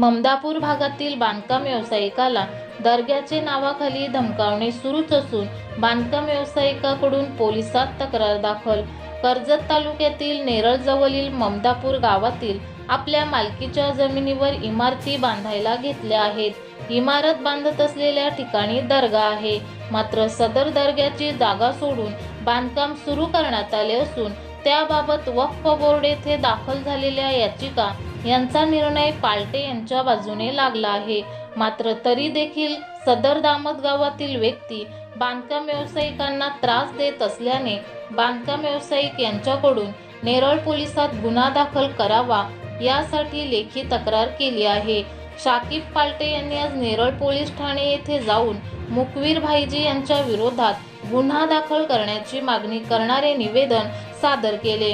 ममदापूर भागातील बांधकाम व्यावसायिकाला दर्ग्याचे नावाखाली धमकावणे सुरूच असून बांधकाम व्यावसायिकाकडून पोलिसात तक्रार दाखल. कर्जत तालुक्यातील नेरळजवळील ममदापूर गावातील आपल्या मालकीच्या जमिनीवर इमारती बांधायला घेतल्या आहेत. इमारत बांधत असलेल्या ठिकाणी दर्गा आहे. मात्र सदर दर्ग्याची जागा सोडून बांधकाम सुरू करण्यात आले असून त्याबाबत वक्फ बोर्ड येथे दाखल झालेल्या याचिका यांचा निर्णय पालटे यांच्या बाजूने लागला आहे. मात्र तरी देखील सदर दामत गावातील व्यक्ती बांधकाम व्यावसायिकांना त्रास देत असल्याने बांधकाम व्यावसायिक यांच्याकडून नेरळ पोलिसात गुन्हा दाखल करावा यासाठी लेखी तक्रार केली आहे. शाकिब पालटे यांनी आज नेरळ पोलीस ठाणे येथे जाऊन मुकवीर भाईजी यांच्या विरोधात गुन्हा दाखल करण्याची मागणी करणारे निवेदन सादर केले.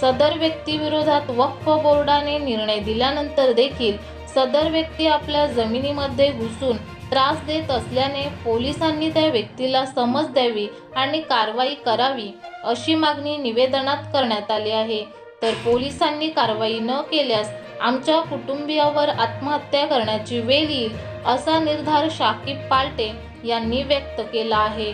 सदर व्यक्तीविरोधात वक्फ बोर्डाने निर्णय दिल्यानंतर देखील सदर व्यक्ती आपल्या जमिनीमध्ये घुसून त्रास देत असल्याने पोलिसांनी त्या व्यक्तीला समज द्यावी आणि कारवाई करावी अशी मागणी निवेदनात करण्यात आली आहे. तर पोलिसांनी कारवाई न केल्यास आमच्या कुटुंबियावर आत्महत्या करण्याची वेळ येईल असा निर्धार शाकिब पालटे यांनी व्यक्त केला आहे.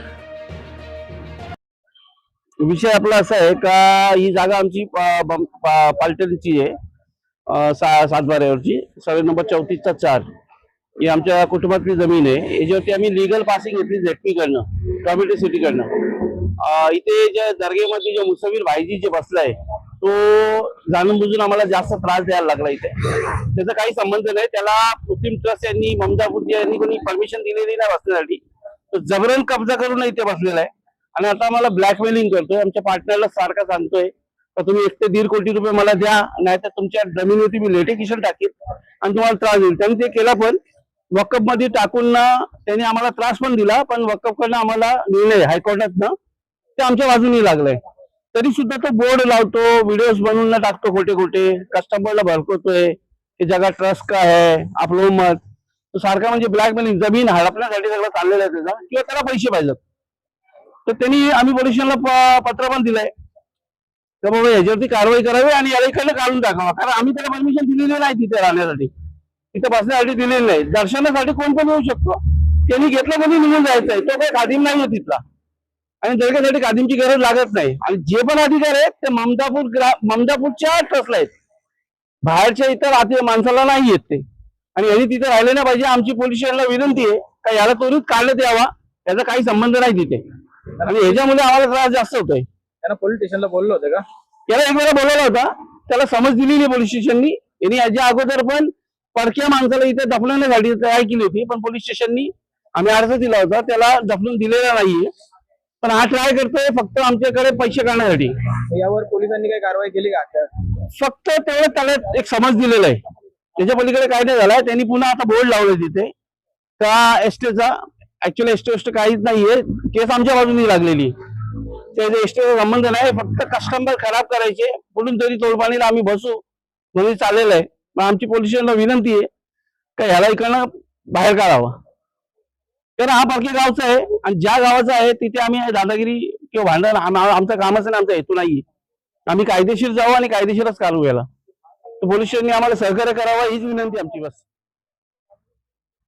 विषय आपला असा आहे का ही जागा आमची पालटणची आहे सा सातबाऱ्यावरची. सर्वे नंबर चौतीसचा चार. ही आमच्या कुटुंबातली जमीन आहे. याच्यावरती आम्ही लिगल पासिंग घेतली झेडपी कडनं सिटीकडनं इथे ज्या दर्गेमध्ये जे मुसवीर भाईजी जे बसलाय तो जाणून बुजून आम्हाला जास्त त्रास द्यायला लागला इथे. त्याचा काही संबंध नाही. त्याला मुस्लिम ट्रस्ट यांनी ममता बुद्धी यांनी कोणी परमिशन दिलेली नाही बसण्यासाठी. तो जबरन कब्जा करून इथे बसलेला आहे. आणि आता मला ब्लॅकमेलिंग करतोय. आमच्या पार्टनरला सारखा सांगतोय. का तुम्ही एक ते दीड कोटी रुपये मला द्या नाहीतर तुमच्या जमिनीवरती मी लेटिकेशन टाकीन आणि तुम्हाला त्रास देईल. त्यांनी ते केला पण वकफमध्ये टाकून ना त्यांनी आम्हाला त्रास पण दिला पण वकफ कडनं आम्हाला निर्णय हायकोर्टातनं. ते आमच्या बाजूने लागलंय. तरी सुद्धा तो बोर्ड लावतो व्हिडिओज बनवून ना टाकतो खोटे खोटे कस्टमरला भडकवतोय. हे जगा ट्रस्ट का आहे? आपलं मत. तो सारखा म्हणजे ब्लॅकमेलिंग जमीन हडपण्यासाठी सगळं चाललेलं आहे त्याचा. किंवा त्याला पैसे पाहिजेत. तर त्यांनी आम्ही पोलिसांना पत्र पण दिलंय. तर बाबा याच्यावरती कारवाई करावी आणि याला इकडनं काढून टाकावा. कारण आम्ही त्याला परमिशन दिलेली नाही तिथे राहण्यासाठी. तिथे बसण्यासाठी दिलेली नाही. दर्शनासाठी कोण पण येऊ शकतो? त्यांनी घेतलं कोणी निघून जायचंय तो काही खादीम नाहीये तिथला. आणि दर्ग्यासाठी खादीमची गरज लागत नाही. आणि जे पण अधिकार आहेत ते ममदापूर ग्रा ममदापूरच्या ट्रस्टला आहेत. बाहेरच्या इतर माणसाला नाही येत ते. आणि यांनी तिथे राहिले नाही पाहिजे. आमची पोलीस विनंती आहे का याला त्वरित काढण्यात यावा याचा काही संबंध नाही तिथे. आणि ह्याच्यामुळे आम्हाला त्रास जास्त होतोय. त्यांना पोलीस स्टेशनला बोललो होते का? याला एक वेळा बोलावला होता. त्याला समज दिली नाही पोलीस स्टेशननी यांनी याच्या अगोदर पण परक्या माणसाला इथे दफनवण्यासाठी तयार केली होती. पण पोलीस स्टेशननी आम्ही अर्ज दिला होता. त्याला दफनून दिलेला नाहीये. पण हा ट्राय करतोय फक्त आमच्याकडे पैसे काढण्यासाठी. यावर पोलिसांनी काही कारवाई केली का? फक्त तेवढं त्याला एक समज दिलेला आहे. त्याच्या पलीकडे काय नाही झालाय त्यांनी पुन्हा आता बोर्ड लावलं तिथे. त्या एसटीचा ऍक्च्युअली एसटी एसटी काहीच नाहीये. केस आमच्या बाजूने लागलेली. त्याचे एसटीचा संबंध नाही फक्त कस्टमर खराब करायचे. कुठून तरी तोडपाणीला आम्ही बसू. म्हणून चाललेलं आहे मग आमची पोलिसांना विनंती आहे का ह्याला इकडनं बाहेर काढावं. कारण हा बाकी गावचा आहे आणि ज्या गावाचा आहे तिथे आम्ही दादागिरी किंवा भांडण. आमचं कामच नाही आमचा हेतू नाही आम्ही कायदेशीर जाऊ आणि कायदेशीरच काढू याला. तर स्टेशनने आम्हाला सहकार्य करावं हीच विनंती आमची बस.